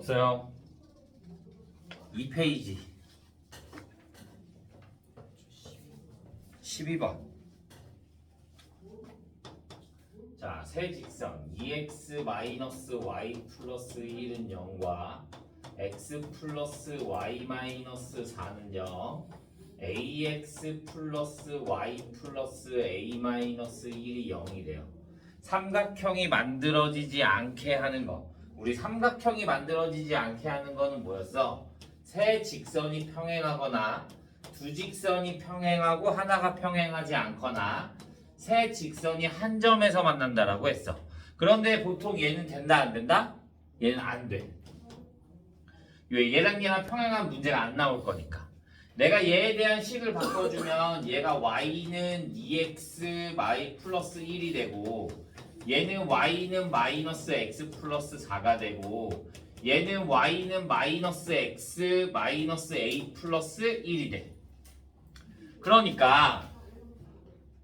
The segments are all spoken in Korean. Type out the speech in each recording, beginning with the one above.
없어요. 2페이지. 12번. 자, 세 직선 EX 마이너스 Y 플러스 1은 0과 X 플러스 Y 마이너스 4는 0 AX 플러스 Y 플러스 A 마이너스 1이 0이래요. 삼각형이 만들어지지 않게 하는 거. 우리 삼각형이 만들어지지 않게 하는 거는 뭐였어? 세 직선이 평행하거나 두 직선이 평행하고 하나가 평행하지 않거나 세 직선이 한 점에서 만난다라고 했어. 그런데 보통 얘는 된다 안 된다? 얘는 안 돼. 왜 얘랑 얘랑 평행한 문제가 안 나올 거니까. 내가 얘에 대한 식을 바꿔주면 얘가 y는 2x y 플러스 1이 되고 얘는 y는 마이너스 x 플러스 4가 되고 얘는 y는 마이너스 x 마이너스 a 플러스 1이 돼. 그러니까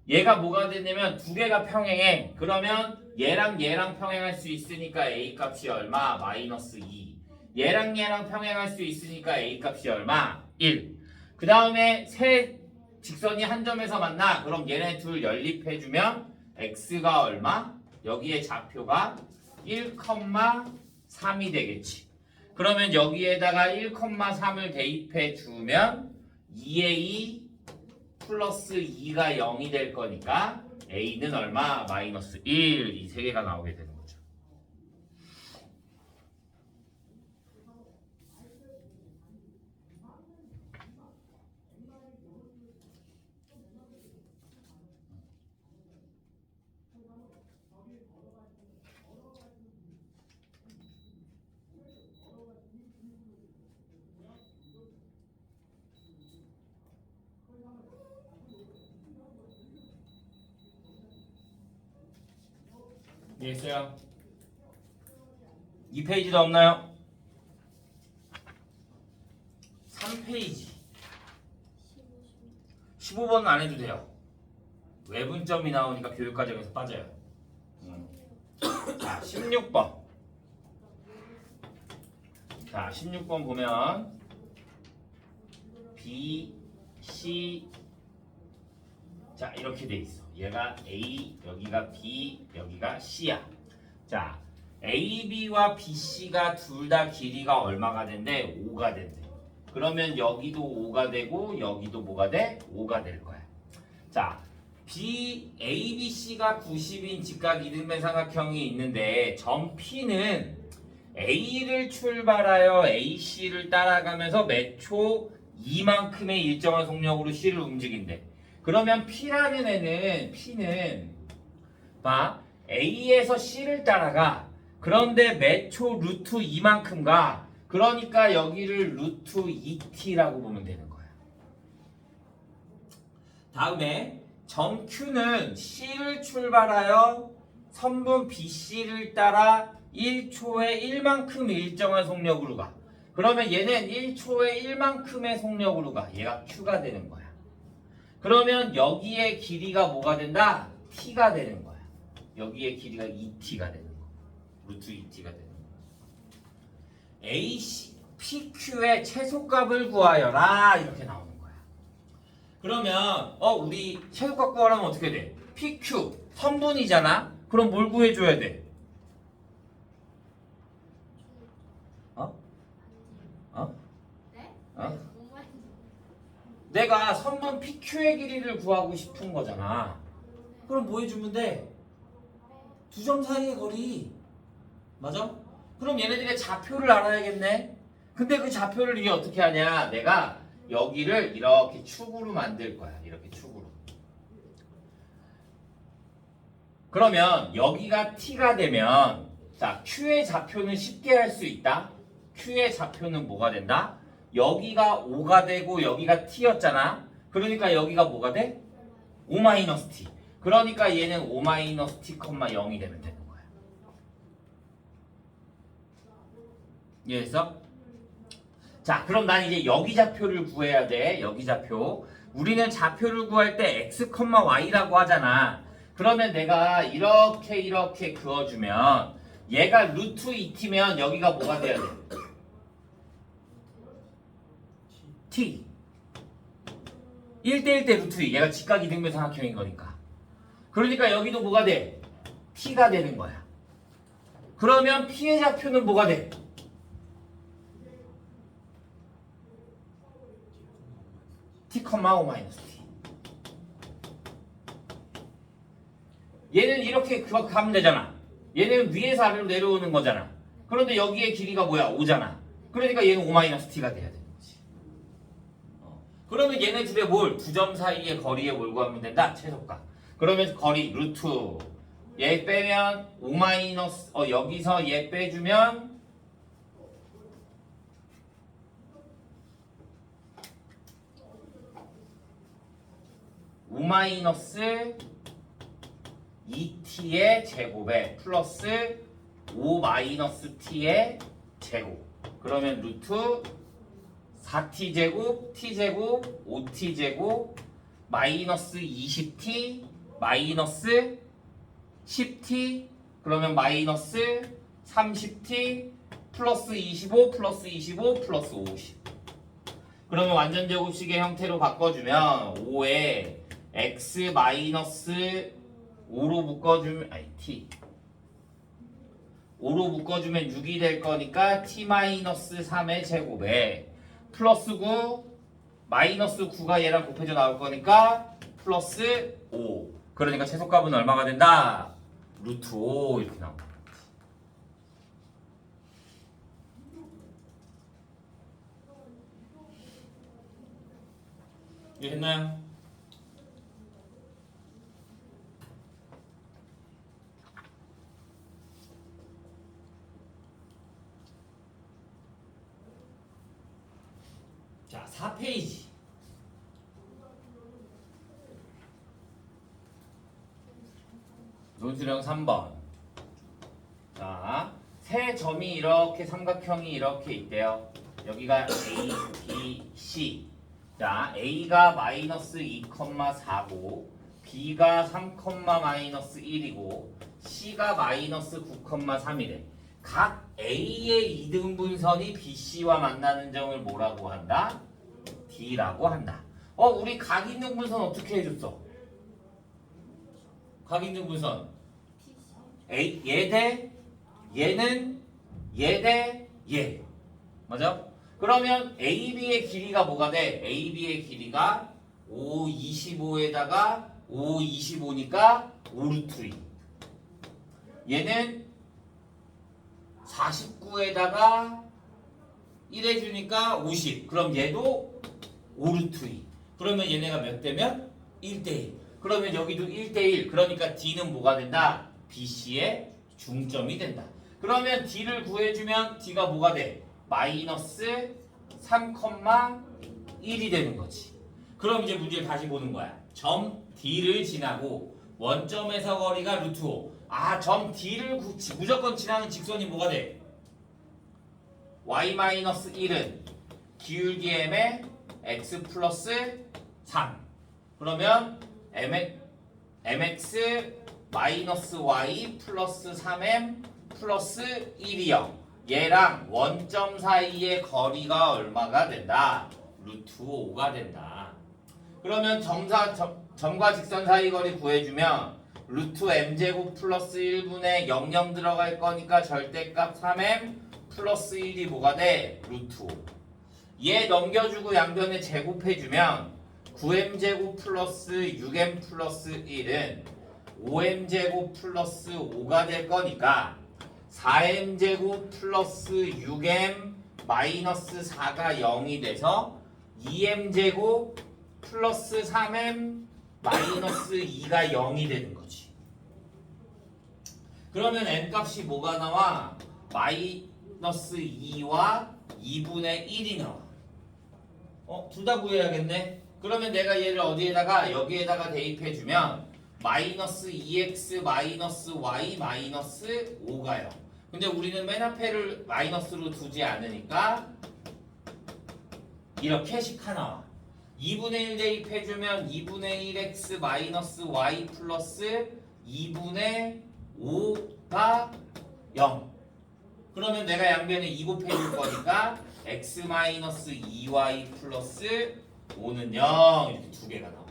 얘가 뭐가 되냐면 두 개가 평행해. 그러면 얘랑 얘랑 평행할 수 있으니까 a 값이 얼마? 마이너스 2. 얘랑 얘랑 평행할 수 있으니까 a 값이 얼마? 1. 그 다음에 세 직선이 한 점에서 만나. 그럼 얘네 둘 연립해주면 x가 얼마? 여기에 좌표가 1,3이 되겠지. 그러면 여기에다가 1,3을 대입해 주면 2a 플러스 2가 0이 될 거니까 a는 얼마? 마이너스 1. 이 세 개가 나오게 되는 거죠. 이해했어요? 2페이지도 없나요? 3페이지 15번은 안 해도 돼요 외분점이 나오니까 교육과정에서 빠져요 음. 자 16번 자 16번 보면 B, C 자 이렇게 돼 있어 얘가 A 여기가 B 여기가 C야 자 A, B와 B, C가 둘 다 길이가 얼마가 된대? 5가 된대 그러면 여기도 5가 되고 여기도 뭐가 돼? 5가 될 거야 자 B, A, B, C가 90인 직각 이등변 삼각형이 있는데 점 P는 A를 출발하여 AC를 따라가면서 매초 이만큼의 일정한 속력으로 C를 움직인대 그러면 P라는 애는 P는 봐 A에서 C를 따라가 그런데 매초 루트 이만큼 가 그러니까 여기를 루트 2t라고 보면 되는 거야 다음에 점 Q는 C를 출발하여 선분 BC를 따라 1초에 1만큼 일정한 속력으로 가 그러면 얘는 1초에 1만큼의 속력으로 가 얘가 Q가 되는 거야 그러면 여기에 길이가 뭐가 된다? t가 되는 거야. 여기에 길이가 2t가 되는 거. 루트 2t가 되는 거. AC, PQ의 최소값을 구하여라 이렇게 나오는 거야. 그러면 어 우리 최소값 구하려면 어떻게 돼? PQ 선분이잖아. 그럼 뭘 구해줘야 돼? 어? 어? 네? 어? 뭔 말인지 내가 선분 PQ의 길이를 구하고 싶은 거잖아. 그럼 뭐 해주면 돼? 두 점 사이의 거리. 맞아? 그럼 얘네들의 좌표를 알아야겠네. 근데 그 좌표를 이게 어떻게 하냐? 내가 여기를 이렇게 축으로 만들 거야. 이렇게 축으로. 그러면 여기가 t가 되면 자 q의 좌표는 쉽게 할 수 있다. q의 좌표는 뭐가 된다? 여기가 5가 되고 여기가 t였잖아. 그러니까 여기가 뭐가 돼? 5-t. 그러니까 얘는 5 마이너스 t, 0이 되면 되는 거야. 이해했어? 자, 그럼 난 이제 여기 좌표를 구해야 돼. 여기 좌표. 우리는 좌표를 구할 때 x, y라고 하잖아. 그러면 내가 이렇게 이렇게 그어주면 얘가 루트 2t면 여기가 뭐가 돼야 돼? t 1대1 대 루트 2 얘가 직각이등변 삼각형인 거니까 그러니까 여기도 뭐가 돼? t가 되는 거야 그러면 p의 좌표는 뭐가 돼? t, 5 마이너스 t 얘는 이렇게 그- 가면 되잖아 얘는 위에서 아래로 내려오는 거잖아 그런데 여기에 길이가 뭐야? 5잖아 그러니까 얘는 5 마이너스 t가 돼야 되는 거지 어. 그러면 얘네 둘의 뭘? 두 점 사이의 거리에 뭘 구하면 된다? 최소값 그러면 거리 루트 얘 빼면 5 마이너스 어 여기서 얘 빼주면 오 마이너스 2t의 제곱에 플러스 5 마이너스 t의 제곱. 그러면 루트 4t 제곱 t 제곱 5t 제곱 마이너스 20t 마이너스 10t 그러면 마이너스 30t 플러스 25 플러스 25 플러스 50 그러면 완전 제곱식의 형태로 바꿔주면 5에 x 마이너스 5로 묶어주면 아니 t. 5로 묶어주면 6이 될 거니까 t 마이너스 3의 제곱에 플러스 9 마이너스 9가 얘랑 곱해져 나올 거니까 플러스 5 그러니까 최소값은 얼마가 된다? 루트 5 이렇게 나옵니다 이해했나요? 자, 4페이지. 논술형 3번. 자, 세 점이 이렇게 삼각형이 이렇게 있대요. 여기가 A, B, C. 자, A가 마이너스 2,4고, B가 3, 마이너스 1이고, C가 마이너스 9,3이래. 각 A의 이등분선이 BC와 만나는 점을 뭐라고 한다? D라고 한다. 어, 우리 각이등분선 어떻게 해줬어? 각이등분선 A 얘대 얘는 얘대 얘. 맞아? 그러면 AB의 길이가 뭐가 돼? AB의 길이가 5, 25에다가 5, 25니까 5루트 2. 얘는 49에다가 1 해주니까 50. 그럼 얘도 5루트 2. 그러면 얘네가 몇 대면? 1대1. 그러면 여기도 1대1. 그러니까 D는 뭐가 된다? BC의 중점이 된다. 그러면 D를 구해주면 D가 뭐가 돼? 마이너스 3,1이 되는 거지. 그럼 이제 문제를 다시 보는 거야. 점 D를 지나고 원점에서 거리가 루트 5. 아, 점 D를 구- 지- 무조건 지나는 직선이 뭐가 돼? y 마이너스 1은 기울기 m에 x 플러스 3. 그러면 mx, 마이너스 y 플러스 3m 플러스 1이 0. 얘랑 원점 사이의 거리가 얼마가 된다? 루트 5가 된다. 그러면 점사 점, 점과 직선 사이 거리 구해주면 루트 m제곱 플러스 1분의 00 들어갈 거니까 절대값 3m 플러스 1이 뭐가 돼? 루트 5. 얘 넘겨주고 양변에 제곱해주면 9m제곱 플러스 6m 플러스 1은 5m제곱 플러스 5가 될 거니까 4m제곱 플러스 6m 마이너스 4가 0이 돼서 2m제곱 플러스 3m 마이너스 2가 0이 되는 거지. 그러면 n 값이 뭐가 나와? 마이너스 2와 2분의 1이 나와. 어, 둘 다 구해야겠네. 그러면 내가 얘를 어디에다가 여기에다가 대입해 주면 마이너스 2x 마이너스 y 마이너스 5가요. 근데 우리는 맨 앞에를 마이너스로 두지 않으니까 이렇게씩 하나. 2분의 1 대입해주면 2분의 1x 마이너스 y 플러스 2분의 5가 0. 그러면 내가 양변에 2 곱해줄 거니까 x 마이너스 2y 플러스 5는 0 이렇게 두 개가 나와.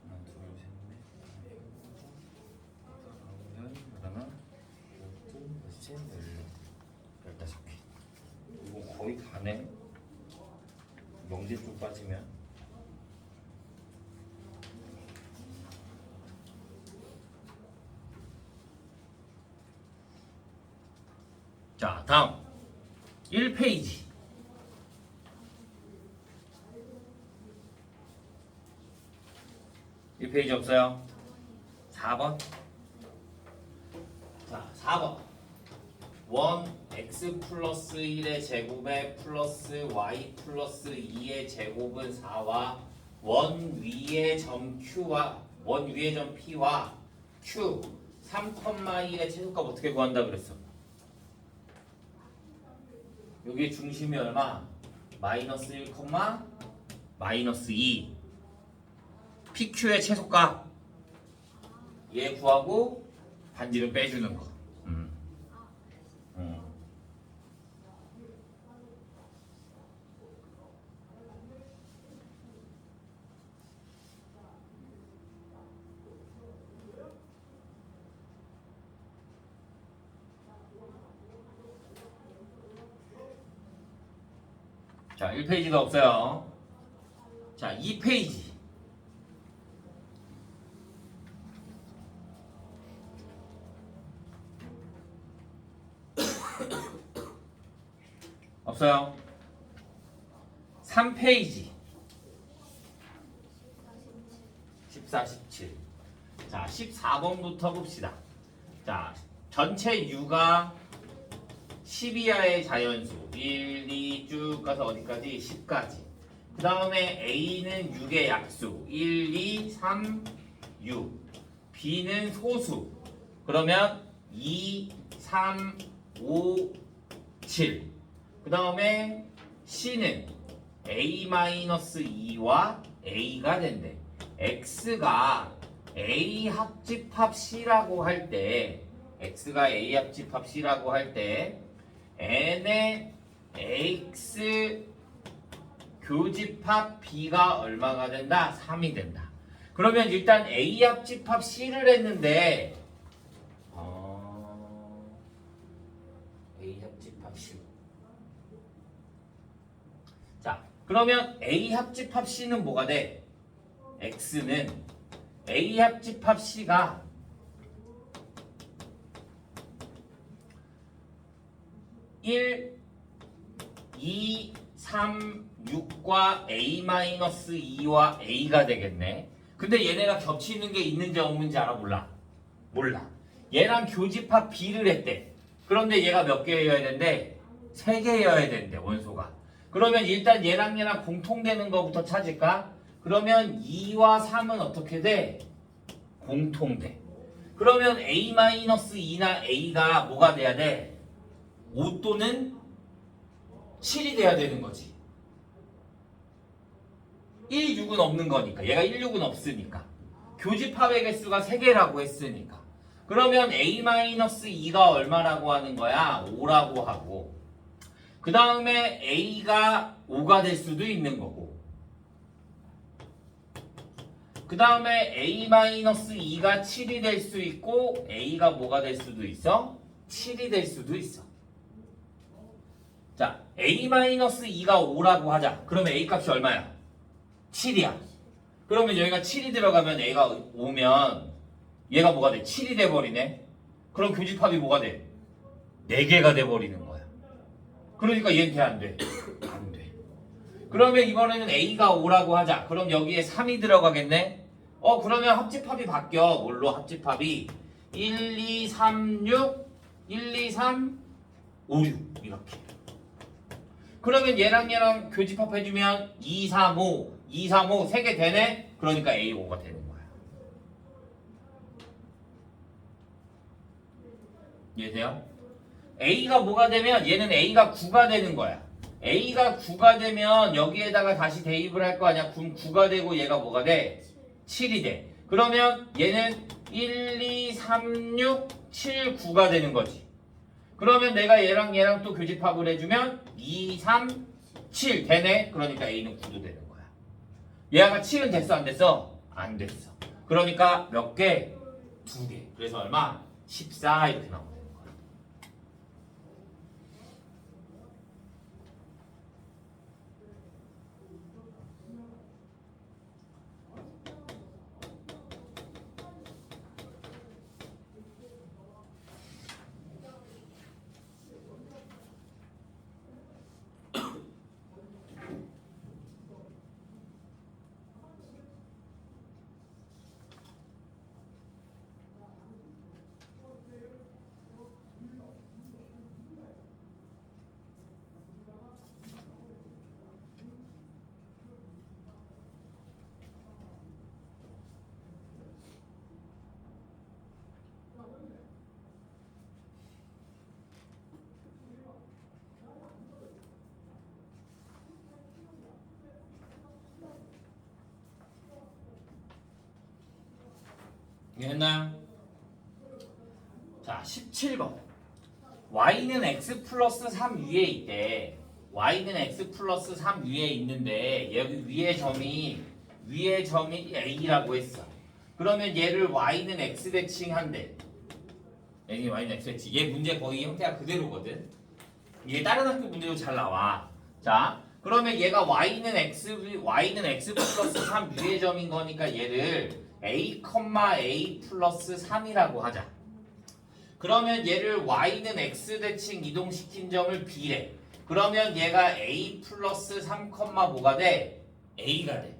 하나, 둘, 셋, 넷, 다섯, 여섯, 하나, 열둘, 열셋, 열넷, 열다섯 개. 이 거 거의 다네. 명제 쪽 빠지면. 자, 다음 1페이지. 이 페이지 없어요? 4번. 자, 4번. 1 x 플러스 1의 제곱에 플러스 y 플러스 2의 제곱은 4와 원 위의 점 q와 원 위의 점 p와 q 3,1의 최소값 어떻게 구한다 그랬어? 여기 중심이 얼마? 마이너스 1, 마이너스 2 PQ의 최소값 얘 구하고 반지를 빼주는 거. 음. 음. 자, 1페이지가 없어요. 자, 2페이지. 없어요. 3페이지. 14, 17. 자, 14번부터 봅시다. 자, 전체 U가 10 이하의 자연수. 1, 2 쭉 가서 어디까지? 10까지. 그 다음에 A는 6의 약수. 1, 2, 3, 6. B는 소수. 그러면 2, 3, 5, 7. 그 다음에 C는 A-2와 A가 된대. X가 A 합집합 C라고 할 때, X가 A 합집합 C라고 할 때, N의 X 교집합 B가 얼마가 된다? 3이 된다. 그러면 일단 A 합집합 C를 했는데, 어... A 합집합 C. 자, 그러면 A 합집합 C는 뭐가 돼? X는 A 합집합 C가 1, 2, 3, 6과 A-2와 A가 되겠네. 근데 얘네가 겹치는 게 있는지 없는지 알아? 몰라. 몰라. 얘랑 교집합 B를 했대. 그런데 얘가 몇 개여야 된대? 세 개여야 된대, 원소가. 그러면 일단 얘랑 얘랑 공통되는 거부터 찾을까? 그러면 2와 3은 어떻게 돼? 공통돼. 그러면 A-2나 A가 뭐가 돼야 돼? 5 또는 7이 돼야 되는 거지. 1, 6은 없는 거니까. 얘가 1, 6은 없으니까. 교집합의 개수가 3개라고 했으니까. 그러면 A-2가 얼마라고 하는 거야? 5라고 하고. 그 다음에 A가 5가 될 수도 있는 거고. 그 다음에 A-2가 7이 될 수 있고, A가 뭐가 될 수도 있어? 7이 될 수도 있어. 자, A-2가 5라고 하자. 그러면 A 값이 얼마야? 7이야. 그러면 여기가 7이 들어가면 A가 5면 얘가 뭐가 돼? 7이 돼버리네. 그럼 교집합이 뭐가 돼? 4개가 돼버리는 거야. 그러니까 얘는 돼, 안 돼? 안 돼. 그러면 이번에는 A가 5라고 하자. 그럼 여기에 3이 들어가겠네? 어, 그러면 합집합이 바뀌어. 뭘로 합집합이? 1, 2, 3, 6, 1, 2, 3, 5, 6. 이렇게. 그러면 얘랑 얘랑 교집합 해주면 2, 3, 5, 2, 3, 5, 3개 되네? 그러니까 A5가 되는 거야. 이해돼요? A가 뭐가 되면 얘는 A가 9가 되는 거야. A가 9가 되면 여기에다가 다시 대입을 할 거 아니야. 그럼 9가 되고 얘가 뭐가 돼? 7이 돼. 그러면 얘는 1, 2, 3, 6, 7, 9가 되는 거지. 그러면 내가 얘랑 얘랑 또 교집합을 해주면 2, 3, 7 되네. 그러니까 A는 9도 되는 거야. 얘가 7은 됐어 안 됐어? 안 됐어. 그러니까 몇 개? 두 개. 그래서 얼마? 14 이렇게 나오 이해했나요? 자, 17번. y는 x 플러스 3 위에 있대. y는 x 플러스 3 위에 있는데 여기 위에 점이 위에 점이 a라고 했어. 그러면 얘를 y는 x 대칭한대. 여기 y는 x 대칭. 얘 문제 거의 형태가 그대로거든. 이게 다른 학교 문제도 잘 나와. 자, 그러면 얘가 y는 x y는 x 플러스 3 위의 점인 거니까 얘를 a, a 플러스 3이라고 하자. 그러면 얘를 y는 x 대칭 이동시킨 점을 b래. 그러면 얘가 a 플러스 3, 뭐가 돼? a가 돼.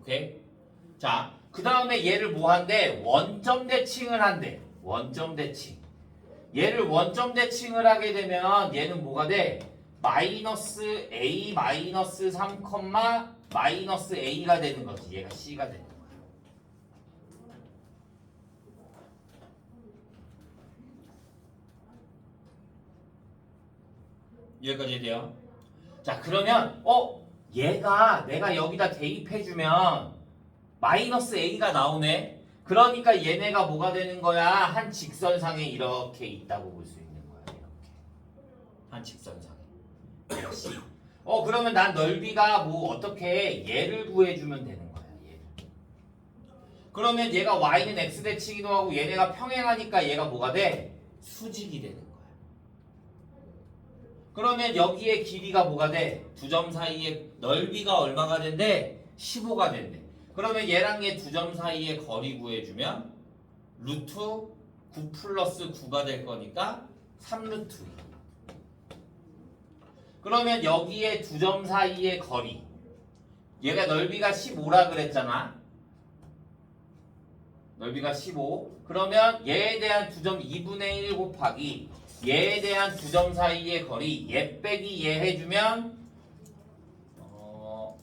오케이? 자, 그 다음에 얘를 뭐 한대? 원점 대칭을 한대. 원점 대칭. 얘를 원점 대칭을 하게 되면 얘는 뭐가 돼? 마이너스 a 마이너스 3, 마이너스 a가 되는 거지. 얘가 c가 되는 거야. 여기까지 돼요. 자 그러면 어 얘가 내가 여기다 대입해 주면 마이너스 a가 나오네. 그러니까 얘네가 뭐가 되는 거야? 한 직선상에 이렇게 있다고 볼 수 있는 거야. 이렇게 한 직선상에. 역시. 어 그러면 난 넓이가 뭐 어떻게 얘를 구해주면 되는 거야. 얘를. 그러면 얘가 y는 x 대칭이도 하고 얘네가 평행하니까 얘가 뭐가 돼? 수직이 되는 거야. 그러면 여기에 길이가 뭐가 돼? 두 점 사이의 넓이가 얼마가 된대? 15가 된대. 그러면 얘랑 얘 두 점 사이의 거리 구해주면 루트 9 플러스 9가 될 거니까 3루트 2. 그러면 여기에 두 점 사이의 거리 얘가 넓이가 15라 그랬잖아. 넓이가 15. 그러면 얘에 대한 두 점 2분의 1 곱하기 얘에 대한 두 점 사이의 거리 얘 빼기 얘 해주면 어,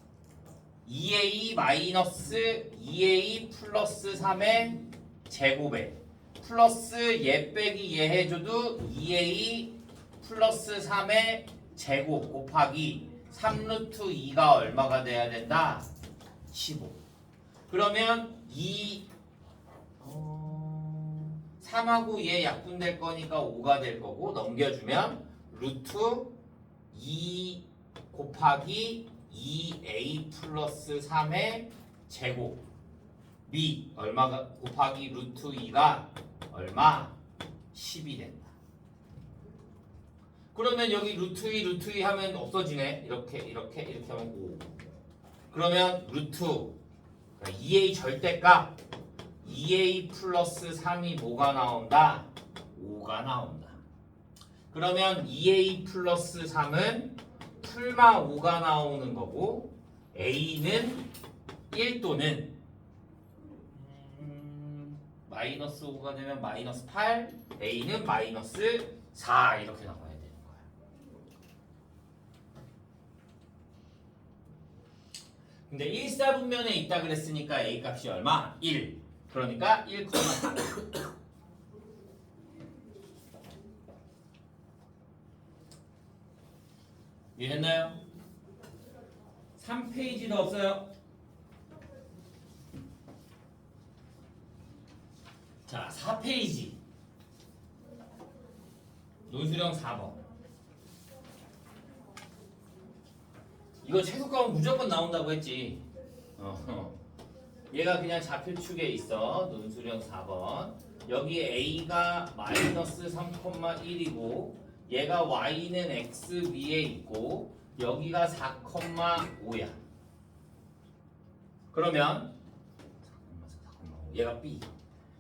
2a 마이너스 2a 플러스 3의 제곱에 플러스 얘 빼기 얘 해줘도 2a 플러스 3의 제곱 곱하기 3루트 2가 얼마가 돼야 된다? 15 그러면 2 어, 3하고 얘 약분될 거니까 5가 될 거고 넘겨주면 루트 2 곱하기 2a 플러스 3의 제곱이 얼마가 곱하기 루트 2가 얼마? 10이 된다. 그러면 여기 루트 2 루트 2 하면 없어지네. 이렇게 이렇게 이렇게 하면 5. 그러면 루트 2a 절대값 2a 플러스 3이 뭐가 나온다? 5가 나온다. 그러면 2a 플러스 3은 풀마 5가 나오는 거고 a는 1 또는 음, 마이너스 5가 되면 마이너스 8 a는 마이너스 4 이렇게 나와야 되는 거야 근데 1사분면에 있다 그랬으니까 a 값이 얼마? 1 그러니까 1,4 이해했나요? 3페이지도 없어요. 자, 4페이지. 논수령 4번. 이거 최소값은 무조건 나온다고 했지. 어. 얘가 그냥 좌표축에 있어. 논수령 4번. 여기 a가 마이너스 3,1이고 얘가 y는 x 위에 있고 여기가 4,5야. 그러면 얘가 b.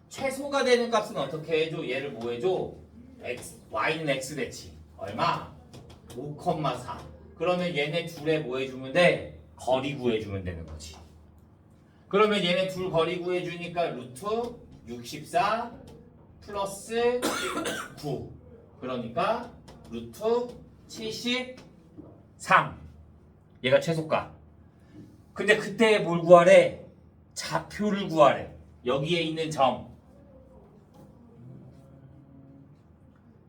최소가 되는 값은 어떻게 해줘? 얘를 뭐 해줘? x, y는 x 대치. 얼마? 5,4. 그러면 얘네 둘에 뭐 해주면 돼? 거리 구해주면 되는 거지. 그러면 얘네 둘 거리 구해주니까 루트 64 플러스 9. 그러니까 루트 73. 얘가 최소가. 근데 그때 뭘 구하래? 좌표를 구하래. 여기에 있는 점.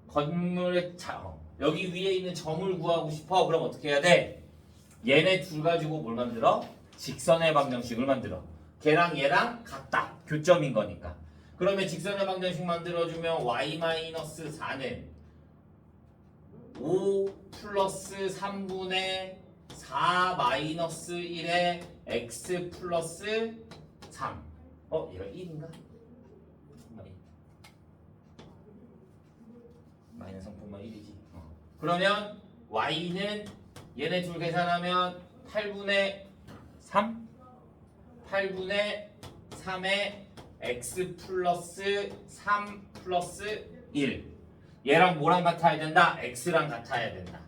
건물의 자, 어, 여기 위에 있는 점을 구하고 싶어. 그럼 어떻게 해야 돼? 얘네 둘 가지고 뭘 만들어? 직선의 방정식을 만들어. 걔랑 얘랑 같다. 교점인 거니까. 그러면 직선의 방정식 만들어주면 y-4는 5 플러스 3분의 4 마이너스 1의 x 플러스 3. 어, 얘가 1인가? 마이너스 3분의 1이지. 어. 그러면 y는 얘네 둘 계산하면 8분의 3? 8분의 3의 x 플러스 3 플러스 1 얘랑 뭐랑 같아야 된다? x랑 같아야 된다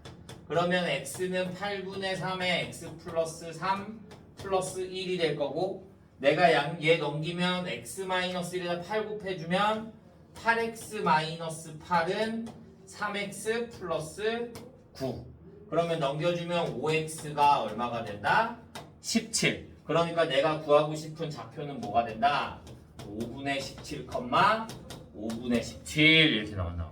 그러면 x는 8분의 3의 x 플러스 3 플러스 1이 될 거고 내가 양, 얘 넘기면 x 마이너스 1에다 8 곱해주면 8x 마이너스 8은 3x 플러스 9 그러면 넘겨주면 5x가 얼마가 된다? 17 그러니까 내가 구하고 싶은 좌표는 뭐가 된다? 5분의 17, 5분의 17 이렇게 나온 나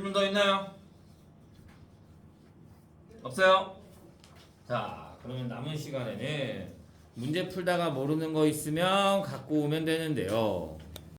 질문 더 있나요? 없어요? 자, 그러면 남은 시간에는 문제 풀다가 모르는 거 있으면 갖고 오면 되는데요.